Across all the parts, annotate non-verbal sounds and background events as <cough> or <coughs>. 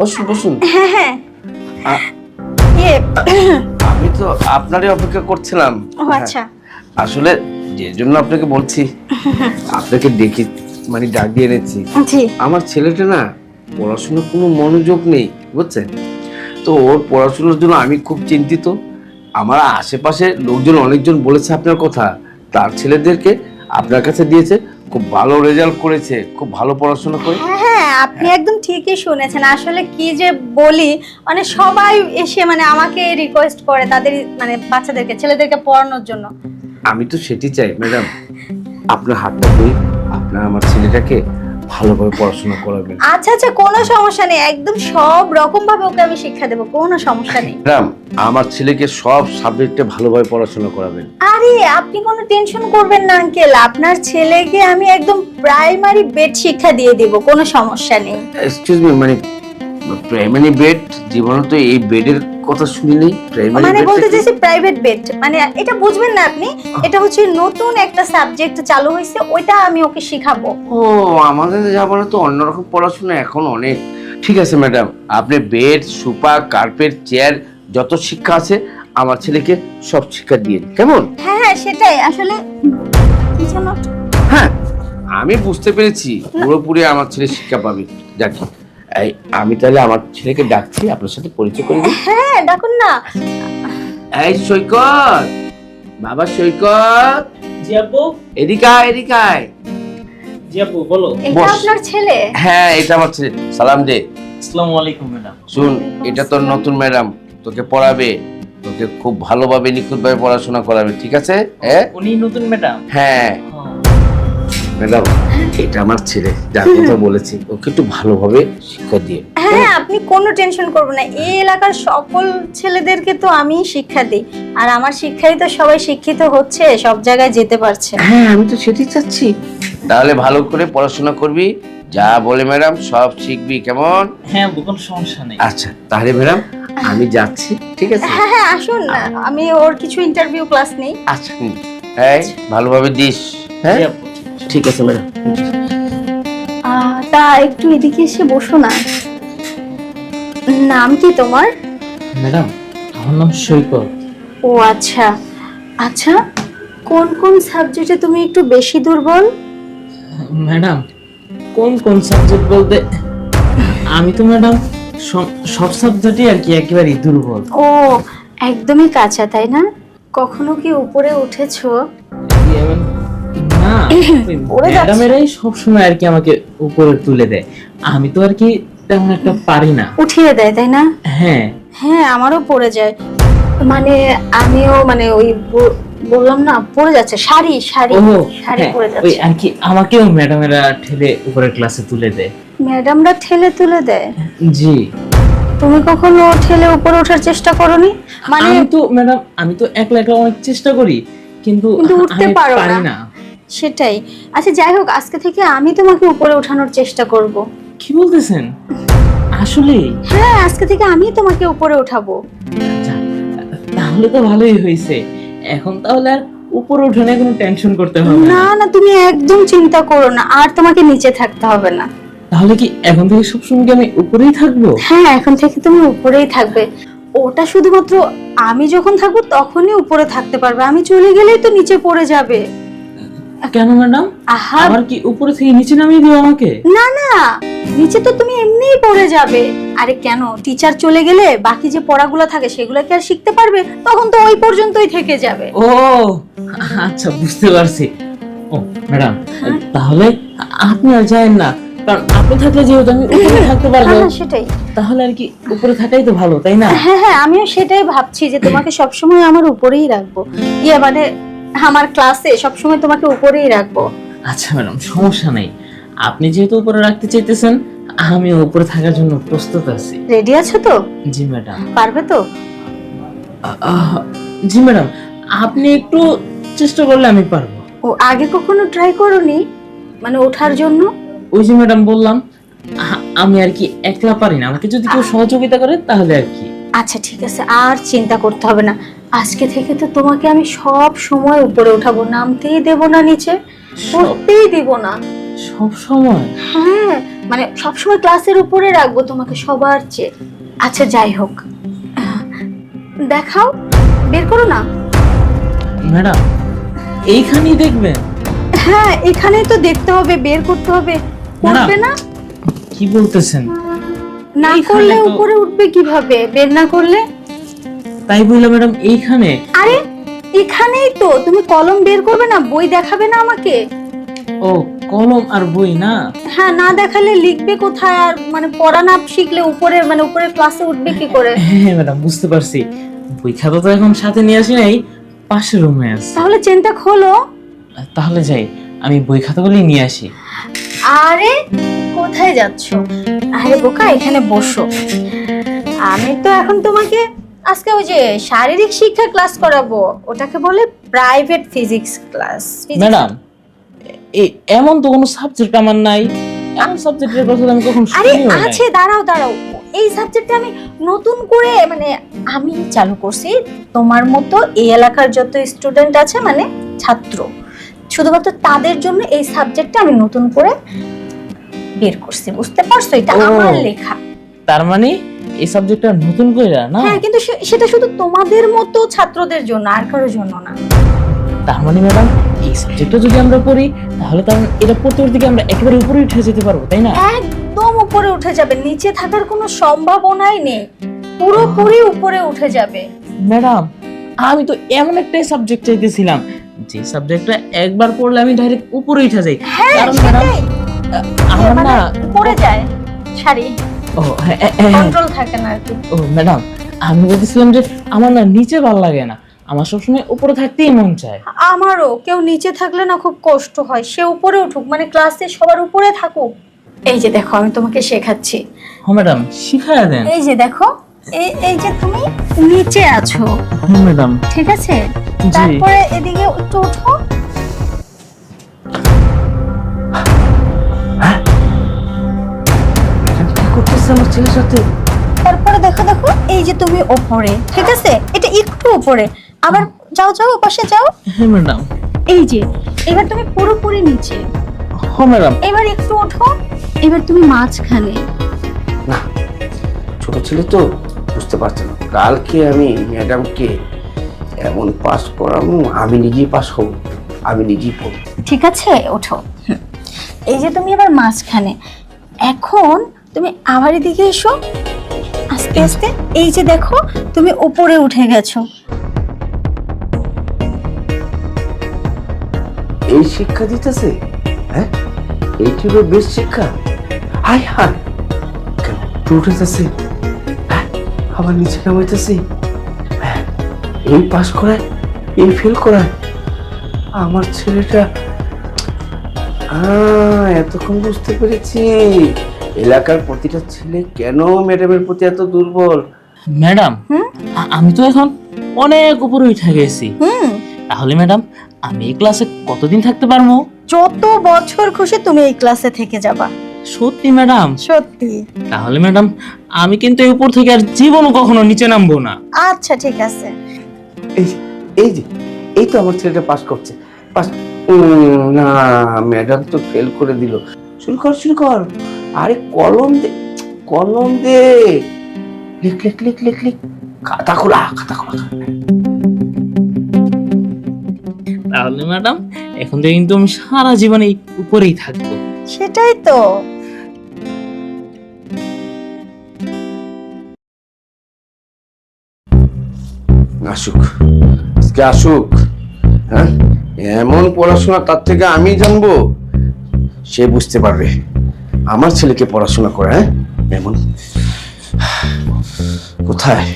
বসুন বসুন। হ্যাঁ হ্যাঁ। ইয়ে। আমি তো আপনারই অপেক্ষা করছিলাম। ও আচ্ছা। আসলে যে জন্য আপনাকে বলছি আপনাকে ডেকে মানে ডাক দিয়ে এনেছি। জি। আমার ছেলেটা না পড়াশোনার কোনো মনোযোগ নেই বুঝছেন? তো ওর পড়াশোনার জন্য আমি খুব চিন্তিত। আমার আশেপাশে লোকজন অনেকজন বলেছে আপনার কথা। তার ছেলেদেরকে আপনার কাছে দিয়েছে। খুব ভালো রেজাল্ট করেছে খুব ভালো পড়াশোনা করে। হ্যাঁ হ্যাঁ আপনি একদম ঠিকই শুনেছেন। আসলে কি যে বলি মানে সবাই এসে মানে আমাকে রিকোয়েস্ট করে তাদের মানে বাচ্চাদেরকে ছেলেদেরকে পড়ানোর জন্য। আমি তো সেটি চাই ম্যাডাম। আপনার হাতটা দিই আপনার আমার ছেলেটাকে ভালোভাবে পড়াশোনা করাবেন আচ্ছা আচ্ছা কোনো সমস্যা নেই। একদম সব রকম ভাবে ওকে আমি শিক্ষা দেবো কোনো সমস্যা নেই। ম্যাডাম আমার ছেলেকে সব সাবজেক্টে ভালোভাবে পড়াশোনা করাবেন। আরে আপনি কোনো টেনশন করবেন না আঙ্কেল। আপনার ছেলেকে আমি একদম প্রাইমারি বেড শিক্ষা দিয়ে দেব কোনো সমস্যা নেই। এক্সকিউজ মি মানে প্রাইমারি বেড জীবনে তো এই বেডের কথা শুনি মানে বলতে চাইছি প্রাইভেট বেড মানে এটা বুঝবেন না আপনি এটা হচ্ছে নতুন একটা সাবজেক্ট চালু হয়েছে ওইটা আমি ওকে শিখাবো। ও আমাদের জামানে তো অন্যরকম পড়াশোনা এখন অনেক। ঠিক আছে ম্যাডাম আপনি বেড সোফা কার্পেট চেয়ার যত শিক্ষা আছে আমার ছেলেকে সব শিক্ষা দিয়ে কেমন? হ্যাঁ হ্যাঁ সেটাই। আসলে হ্যাঁ আমি বুঝতে পেরেছি পুরোপুরি আমার ছেলে শিক্ষা পাবে। যাক এই আমি তাহলে আমার ছেলেকে ডাকছি আপনার সাথে পরিচয় করে দিই। হ্যাঁ ডাকুন না। এই সৈকত বাবা সৈকত। জি আপু এদিকে আয়, এদিকে আয়। জি আপু বলো। এটা। আপনার ছেলে? হ্যাঁ এটা আমার ছেলে। সালাম দে। আসসালামু আলাইকুম ম্যাডাম। শুন এটা তোর নতুন ম্যাডাম। তোকে পড়াবে তোকে খুব ভালোভাবে নিখুঁতভাবে পড়াশোনা করাবে ঠিক আছে? হ্যাঁ উনি নতুন ম্যাডাম? হ্যাঁ। ম্যাডাম এটা আমার ছেলে যার কথা বলেছি ওকে একটু ভালোভাবে শিক্ষা দিয়ে। হ্যাঁ আপনি কোনো টেনশন করবেন না। এই এলাকার সকল ছেলেদেরকে তো আমি শিক্ষা দিই। আর আমার শিক্ষাই তো সবাই শিক্ষিত হচ্ছে সব জায়গায় যেতে পারছে হ্যাঁ আমি তো সেটাই চাচ্ছি। তাহলে ভালো করে পড়াশোনা করবি যা বলে ম্যাডাম সব শিখবি কেমন? হ্যাঁ কোনো সমস্যা নেই। আচ্ছা তাহলে ম্যাডাম আমি যাচ্ছি ঠিক আছে? হ্যাঁ হ্যাঁ আসুন না। আমি ওর কিছু ইন্টারভিউ ক্লাস নেই। আচ্ছা। এই ভালোভাবে দিস। হ্যাঁ? ঠিক আছে ম্যাডাম। তা একটু এদিকে এসে বসো না। নাম কি তোমার? ম্যাডাম আমার নাম সৈকত। ও আচ্ছা। আচ্ছা কোন কোন সাবজেক্টে তুমি একটু বেশি দুর্বল? ম্যাডাম কোন কোন সাবজেক্ট বলতে আমি তো ম্যাডাম সব সাবজেক্টই আর কি একেবারেই দুর্বল। ও একদমই কাঁচা তাই না? কখনো কি উপরে উঠেছো? <coughs> ম্যাডামেরাই সবসময় আর কি আমাকে উপরে তুলে দেয়। আমি তো আর কি তেমন একটা পারি না। উঠিয়ে দেয় তাই না? হ্যাঁ। হ্যাঁ আমারও পড়ে যায়। মানে আমিও মানে ওই বললাম না পড়ে যাচ্ছে। শাড়ি শাড়ি শাড়ি হ্যাঁ, পড়ে ওই যাচ্ছে। আর কি আমাকেও ম্যাডামেরা ঠেলে উপরের ক্লাসে তুলে দেয়। ম্যাডামরা ঠেলে তুলে দেয়? জি। তুমি কখনো ঠেলে উপরে ওঠার চেষ্টা করনি? মানে আমি তো ম্যাডাম আমি তো একলা একলা অনেক চেষ্টা করি কিন্তু কিন্তু উঠতে পারি না। সেটাই। আচ্ছা যাই হোক আজকে থেকে আমি তোমাকে উপরে ওঠানোর চেষ্টা করব। কি বলতেছেন? আসলে? হ্যাঁ আজকে থেকে আমি তোমাকে উপরে উঠাবো তাহলে তো ভালোই হয়েছে। এখন তাহলে আর উপরে উঠোনে কোনো টেনশন করতে হবে না। না না তুমি একদম চিন্তা করো না আর তোমাকে নিচে থাকতে হবে না। তাহলে কি এখন থেকে সবসময় কি আমি উপরেই থাকব? হ্যাঁ এখন থেকে তুমি উপরেই থাকবে। ওটা শুধুমাত্র আমি যখন থাকব তখনই উপরে থাকতে পারবে। আমি চলে গেলেই তো নিচে পড়ে যাবে। কেন ম্যাডাম? আহা। আবার কি উপরে থেকে নিচে নামিয়ে দিও আমাকে? না না নিচে তো তুমি এমনিই পড়ে যাবে। আরে কেন টিচার চলে গেলে বাকি যে পড়াগুলো থাকে সেগুলো কি আর শিখতে পারবে? তখন তো ওই পর্যন্তই থেকে যাবে। ও আচ্ছা বুঝতে পারছি। ও ম্যাডাম হ্যাঁ? তাহলে আপনি আর যায়েন না কারণ আপনি থাকলে যেহেতু আমি উপরে থাকতে পারব হ্যাঁ, সেটাই। তাহলে আর কি উপরে থাকাই তো ভালো তাই না? হ্যাঁ হ্যাঁ আমিও সেটাই ভাবছি যে তোমাকে সবসময় আমার উপরেই রাখব। ইয়ে মানে আমার ক্লাসে সবসময় তোমাকে উপরেই রাখব। আচ্ছা ম্যাডাম সমস্যা নেই। আপনি যেহেতু উপরে রাখতে চাইতেছেন আমি উপরে থাকার জন্য প্রস্তুত আছি। রেডি আছো তো? জি ম্যাডাম। পারবে তো? জি ম্যাডাম আপনি একটু চেষ্টা করলে আমি পারব। ও আগে কখনো ট্রাই করনি? মানে ওঠার জন্য? ওই যে ম্যাডাম বললাম আমি আর কি একলা পারি না। আমাকে যদি কেউ সহযোগিতা করে তাহলে আর কি। আচ্ছা ঠিক আছে আর চিন্তা করতে হবে না। আজকে থেকে তো তোমাকে আমি সব সময় উপরে উঠাবো নামতেই দেব না নিচে সব পড়তেই দিব না। সব সময়? হ্যাঁ মানে সবসময় ক্লাসের উপরে রাখব তোমাকে সবার চেয়ে। আচ্ছা যাই হোক। দেখাও বের করো না। ম্যাডাম এইখানেই দেখবেন। হ্যাঁ এখানেই তো দেখতে হবে বের করতে হবে। করবে না? কি বলতেছেন? না করলে উপরে উঠবে কীভাবে? বের না করলে? তাই বললাম ম্যাডাম এইখানে। আরে এখানেই তো। তুমি কলম বের করবে না বই দেখাবে না আমাকে? ও কলম আর বই না? হ্যাঁ না দেখালে লিখবে কোথায় আর মানে পড়া না শিখলে উপরে মানে উপরে ক্লাসে উঠবে কি করে? হ্যাঁ হ্যাঁ ম্যাডাম বুঝতে পারছি। বই খাতা তো এখন সাথে নিয়ে আসি নাই পাশের রুমে আছে। তাহলে চেনটা খোলো। তাহলে যাই আমি বই খাতাগুলি নিয়ে আসি। আরে কোথায় যাচ্ছ? আরে বোকা এখানে বসো। আমি তো এখন তোমাকে আজকে ওই যে শারীরিক শিক্ষা ক্লাস করাবো ওটাকে বলে প্রাইভেট ফিজিক্স ক্লাস ম্যাডাম এমন তো কোনো সাবজেক্ট আমার নাই। এমন সাবজেক্টের কথা আমি কখন আরে আছে দাঁড়াও দাঁড়াও। এই সাবজেক্টে আমি নতুন করে মানে আমি চালু করছি তোমার মতো এই এলাকার যত স্টুডেন্ট আছে মানে ছাত্র শুধুমাত্র তাদের জন্য এই সাবজেক্টটা আমি নতুন করে বের করছি বুঝতে পারছ? এটা আমার লেখা। তার মানে? এই সাবজেক্টটা নতুন না? হ্যাঁ কিন্তু সে- সেটা শুধু তোমাদের মতো ছাত্রদের জন্য আর কারোর জন্য না। তার মানে ম্যাডাম এই সাবজেক্টটা যদি আমরা পড়ি তাহলে তার এটা পড়তে আমরা একেবারে উপরে উঠে যেতে পারব তাই না? একদম উপরে উঠে যাবে নিচে থাকার কোনো সম্ভাবনাই নেই। পুরোপুরি উপরে উঠে যাবে। ম্যাডাম আমি তো এমন একটাই সাবজেক্ট চাইতেছিলাম যে সাবজেক্টটা একবার পড়লে আমি ডাইরেক্ট উপরে উঠে যাই। হ্যাঁ কারণ ম্যাডাম সেটাই। আমার মানে না যায়। শাড়ি। ও হ্যাঁ, হ্যাঁ, হ্যাঁ, কন্ট্রোল থাকে না আর কি। ও ম্যাডাম আমি বলতেছিলাম যে আমার না নিচে ভালো লাগে না। আমার সবসময় উপরে থাকতেই মন চায়। আমারও কেউ নিচে থাকলে না খুব কষ্ট হয়। সে উপরে উঠুক মানে ক্লাসে সবার উপরে থাকুক। এই যে দেখো আমি তোমাকে শেখাচ্ছি। হ্যাঁ ম্যাডাম শিখায় দেন। এই যে দেখো এই এই যে তুমি নিচে আছো। হ্যাঁ ম্যাডাম। ঠিক আছে? তারপরে এদিকে একটু ওঠো। আমার ছেলের সাথে? তারপরে দেখো দেখো এই যে তুমি ওপরে ঠিক আছে? এটা একটু ওপরে। আবার যাও যাও পাশে যাও। হ্যাঁ ম্যাডাম। এই যে এবার তুমি পুরোপুরি নিচে। হ্যাঁ ম্যাডাম। এবার একটু ওঠো এবার তুমি মাঝখানে। না ছোট ছেলে তো বুঝতে পারছে না। কালকে আমি ম্যাডামকে এমন পাস করাবো আমি নিজেই পাস হব আমি নিজেই পড়ব। ঠিক আছে? ওঠো। হুম। এই যে তুমি এবার মাঝখানে। এখন তুমি আবার এদিকে এসো। আস্তে আস্তে। এই যে দেখো তুমি উপরে উঠে গেছো। এই শিক্ষা দিতেছে? হ্যাঁ? এইটি হলো বেশ শিক্ষা? হাই হাই কেন একটু উঠেতেছে? হ্যাঁ? আবার নিচে নামাইতেছে? হ্যাঁ, এই পাস করায় এই ফেল করায়। আমার ছেলেটা এতক্ষণ বুঝতে পেরেছি। এলাকার প্রতিটা ছেলে কেন ম্যাডামের প্রতি এত দুর্বল? ম্যাডাম আমি তো এখন অনেক উপরে উঠে গেছি। তাহলে ম্যাডাম আমি এই ক্লাসে কতদিন থাকতে পারব? যত বছর খুশি তুমি এই ক্লাসে থেকে যাবা। সত্যি ম্যাডাম? সত্যি। তাহলে ম্যাডাম আমি কিন্তু এই উপর থেকে আর জীবনও কখনো নিচে নামবো না। আচ্ছা ঠিক আছে। এই যে- এই যে এই তো আমার ছেলেটা পাস করছে। পাস না ম্যাডাম তো ফেল করে দিল। শুরু কর শুরু কর। আরে কলম দে কলম দে। লিখ লিখ লিখ লিখ লিখ। খাতা খোলা খাতা খোলা তাহলে ম্যাডাম এখন থেকে কিন্তু আমি সারা জীবন এই উপরেই থাকব। সেটাই তো। আসুক। আজকে আসুক। হ্যাঁ? এমন পড়াশোনা তার থেকে আমি জানব সে বুঝতে পারবে। আমার ছেলেকে পড়াশোনা করে হ্যাঁ? এমন কোথায়?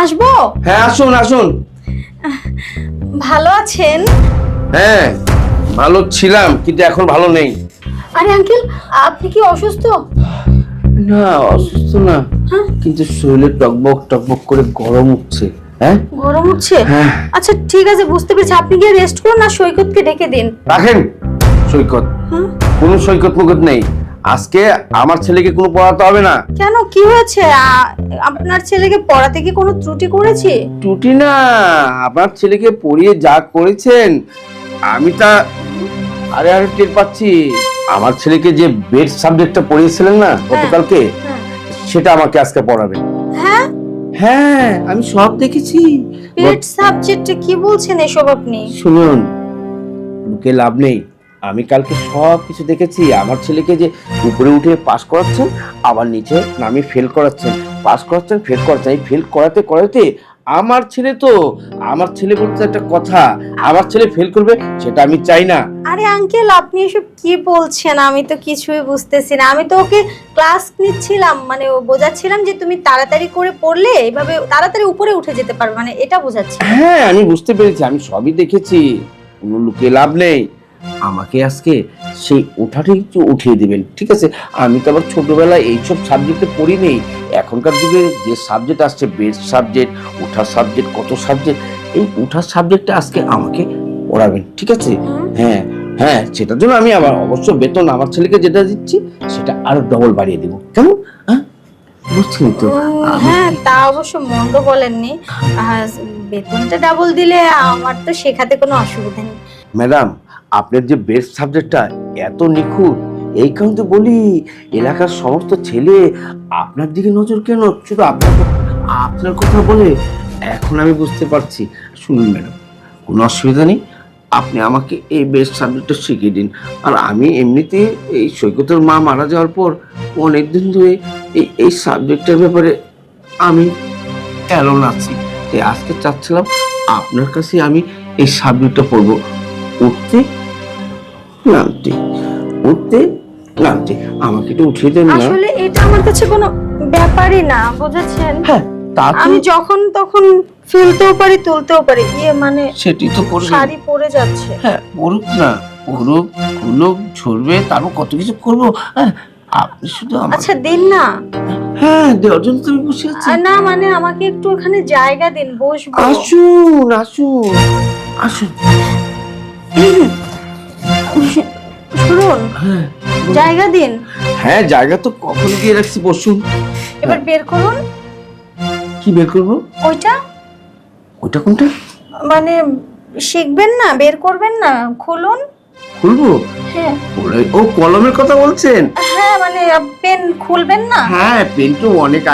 আসব? হ্যাঁ আসুন আসুন। ভালো আছেন? হ্যাঁ ভালো ছিলাম কিন্তু এখন ভালো নেই। আরে আঙ্কেল আপনি কি অসুস্থ? না অসুস্থ না হ্যাঁ? কিন্তু শরীরে টকবক টকবক করে গরম উঠছে হ্যাঁ? গরম হচ্ছে হ্যাঁ। আচ্ছা ঠিক আছে বুঝতে পেরেছি। আপনি গিয়ে রেস্ট করুন না সৈকতকে ডেকে দিন। রাখেন। সৈকত। হ্যাঁ? কোনো সৈকত মুকত নেই। আজকে আমার ছেলেকে কোনো পড়াতে হবে না। কেন? কি হয়েছে? আপনার ছেলেকে পড়াতে কি কোনো ত্রুটি করেছি? ত্রুটি না। আপনার ছেলেকে পড়িয়ে যা করেছেন আমি তা আরে আরে টের পাচ্ছি। আমার ছেলেকে যে বেড সাবজেক্টটা পড়িয়েছিলেন না গতকালকে হ্যাঁ। সেটা আমাকে আজকে পড়াবেন। হ্যাঁ? হ্যাঁ আমি সব দেখেছি। পেট সাবজেক্টে কি বলছেন এসব আপনি? শুনুন লুকে লাভ নেই। আমি কালকে সব কিছু দেখেছি। আমার ছেলেকে যে উপরে উঠে পাস করাচ্ছেন আবার নিচে নামে ফেল করাচ্ছেন। পাস করাচ্ছেন ফেল করাচ্ছেন। এই ফেল করাতে করাতে আমার ছেলে তো আমার ছেলে বলতে একটা কথা আমার ছেলে ফেল করবে সেটা আমি চাই না। আরে আঙ্কেল আপনি এসব কি বলছেন? আমি তো কিছুই বুঝতেছি না। আমি তো ওকে ক্লাস নিচ্ছিলাম মানে ও বোঝাচ্ছিলাম যে তুমি তাড়াতাড়ি করে পড়লে এইভাবে তাড়াতাড়ি উপরে উঠে যেতে পারবে মানে এটা বোঝাচ্ছি। হ্যাঁ আমি বুঝতে পেরেছি আমি সবই দেখেছি। কোনো লুকিয়ে লাভ নেই। আমাকে আজকে সেই ওঠাটাই একটু উঠিয়ে দেবেন ঠিক আছে? আমি তো আবার ছোটবেলায় এইসব সাবজেক্টে পড়িনি। এখনকার যুগে যে সাবজেক্ট আসছে বেস্ট সাবজেক্ট ওঠার সাবজেক্ট কত সাবজেক্ট এই ওঠার সাবজেক্টটা আজকে আমাকে পড়াবেন ঠিক আছে? হ্যাঁ হ্যাঁ সেটার জন্য আমি আবার অবশ্য বেতন আমার ছেলেকে যেটা দিচ্ছি সেটা আরও ডবল বাড়িয়ে দেবো। কেমন? হ্যাঁ? বুঝছেন তো। হ্যাঁ তা অবশ্য মন্দ বলেননি। বেতনটা ডাবল দিলে আমার তো শেখাতে কোনো অসুবিধা নেই। ম্যাডাম আপনার যে বেস্ট সাবজেক্টটা এত নিখুঁত, এই কারণে বলি, এলাকার সমস্ত ছেলে আপনার দিকে নজর কেন? শুধু আপনার আপনার কথা বলে এখন আমি বুঝতে পারছি। শুনুন ম্যাডাম, কোনো অসুবিধা নেই। আপনি আমাকে এই বেস্ট সাবজেক্টটা শিখিয়ে দিন। আর আমি এমনিতে এই সৈকতের মা মারা যাওয়ার পর অনেকদিন ধরে এই এই সাবজেক্টের ব্যাপারে আমি অ্যালোন আছি। তাই আজকে চাচ্ছিলাম আপনার কাছে আমি এই সাবজেক্টটা পড়ব। উঠতে নামতে উঠতে নামতে আমাকে একটু উঠিয়ে দেন না। আসলে এটা আমার কাছে কোনো ব্যাপারই না বুঝেছেন? হ্যাঁ তা আমি যখন তখন ফেলতেও পারি তুলতেও পারি। ইয়ে মানে সেটি তো করবে শাড়ি পরে যাচ্ছে। হ্যাঁ পড়ুক না পড়ুক খুলুক ঝরবে তারপর কত কিছু করব। হ্যাঁ আপনি শুধু আচ্ছা দিন না। হ্যাঁ দেওয়ার জন্য তো বসে আছি। না মানে আমাকে একটু ওখানে জায়গা দিন বসবো। আসুন আসুন আসুন। জায়গা দিন। হ্যাঁ জায়গা তো কখন দিয়ে রাখছি বসুন। এবার বের করুন। কি বের করব? ওইটা। ওটা কোনটা? মানে শিখবেন না বের করবেন না খুলুন। খুলবো? হ্যাঁ। ও কলমের কথা বলছেন? হ্যাঁ মানে পেন খুলবেন না? হ্যাঁ পেন তো অনেক